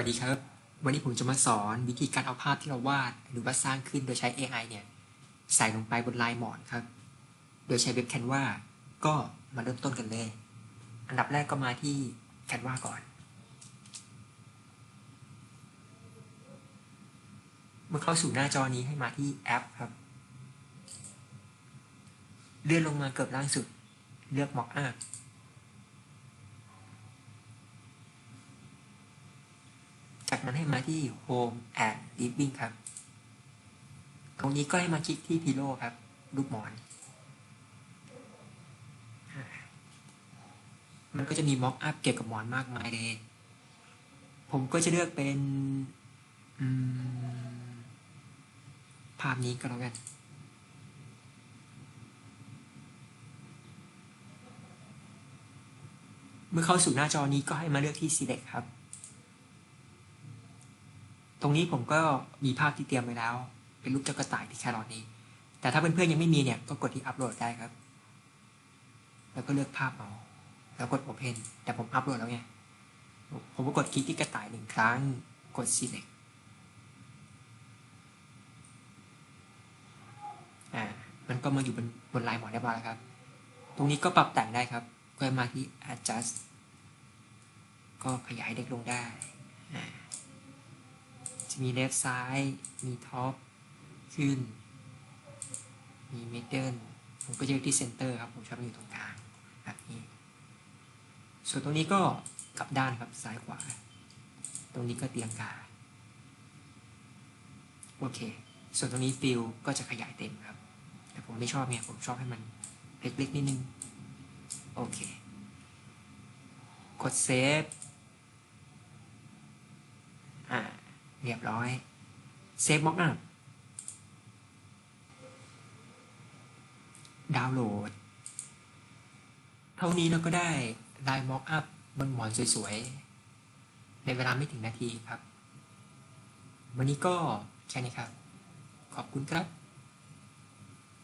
วัสดีครับ วันนี้ผมจะมาสอนวิธีการเอาภาพที่เราวาดหรือว่าสร้างขึ้นโดยใช้ AI เนี่ยใส่ลงไปบนลายหมอนครับ โดยใช้เว็บ Canva ก็มาเริ่มต้นกันเลย อันดับแรกก็มาที่ Canva ก่อน เมื่อเข้าสู่หน้าจอนี้ให้มาที่แอปครับ เลื่อนลงมาเกือบล่างสุด เลือก Mockup จากนั้นให้มาที่ Home and Living ครับ ตรงนี้ก็ให้มาคลิกที่ Pillow ครับ รูปหมอน มันก็จะมีม็อกอัพเกี่ยวกับหมอนมากมายเลย ผมก็จะเลือกเป็นภาพนี้ก็แล้วกันเมื่อเข้าสู่หน้าจอนี้ก็ให้มาเลือกที่ Select ครับ ตรงนี้ผมก็มีภาพที่เตรียมไว้แล้ว เป็นรูปเจ้ากระต่ายที่แครอทนี้ แต่ถ้าเพื่อนๆยังไม่มีเนี่ยก็กดที่อัปโหลดได้ครับ แล้วก็เลือกภาพเอาแล้วกด Open แต่ผมอัปโหลดแล้วไงผมก็กดคลิกที่กระต่ายหนึ่งครั้ง กด Select อ่า มันก็มาอยู่บนบนลายหมอนเรียบร้อยแล้วครับ ตรงนี้ก็ปรับแต่งได้ครับ ก็มาที่ adjust ก็ขยายเด็กลงได้ อ่า จะมีเลฟซ้าย มีท็อป ขึ้น มีมิดเดิลผมก็จะอยู่ที่เซนเตอร์ครับ ผมชอบอยู่ตรงกลางแบบนี้ ส่วนตรงนี้ก็กลับด้านครับซ้ายขวา ตรงนี้ก็เตียงกาโอเค ส่วนตรงนี้ฟิลก็จะขยายเต็มครับ แต่ผมไม่ชอบไงผมชอบให้มันเล็กๆนิดนึง โอเค กดเซฟ อ่า เรียบร้อยเซฟม็อกอัพดาวน์โหลด เท่านี้เราก็ได้ลายม็อกอัพบนหมอนสวยๆ ในเวลาไม่ถึงนาทีครับ วันนี้ก็แค่นี้ครับ ขอบคุณครับ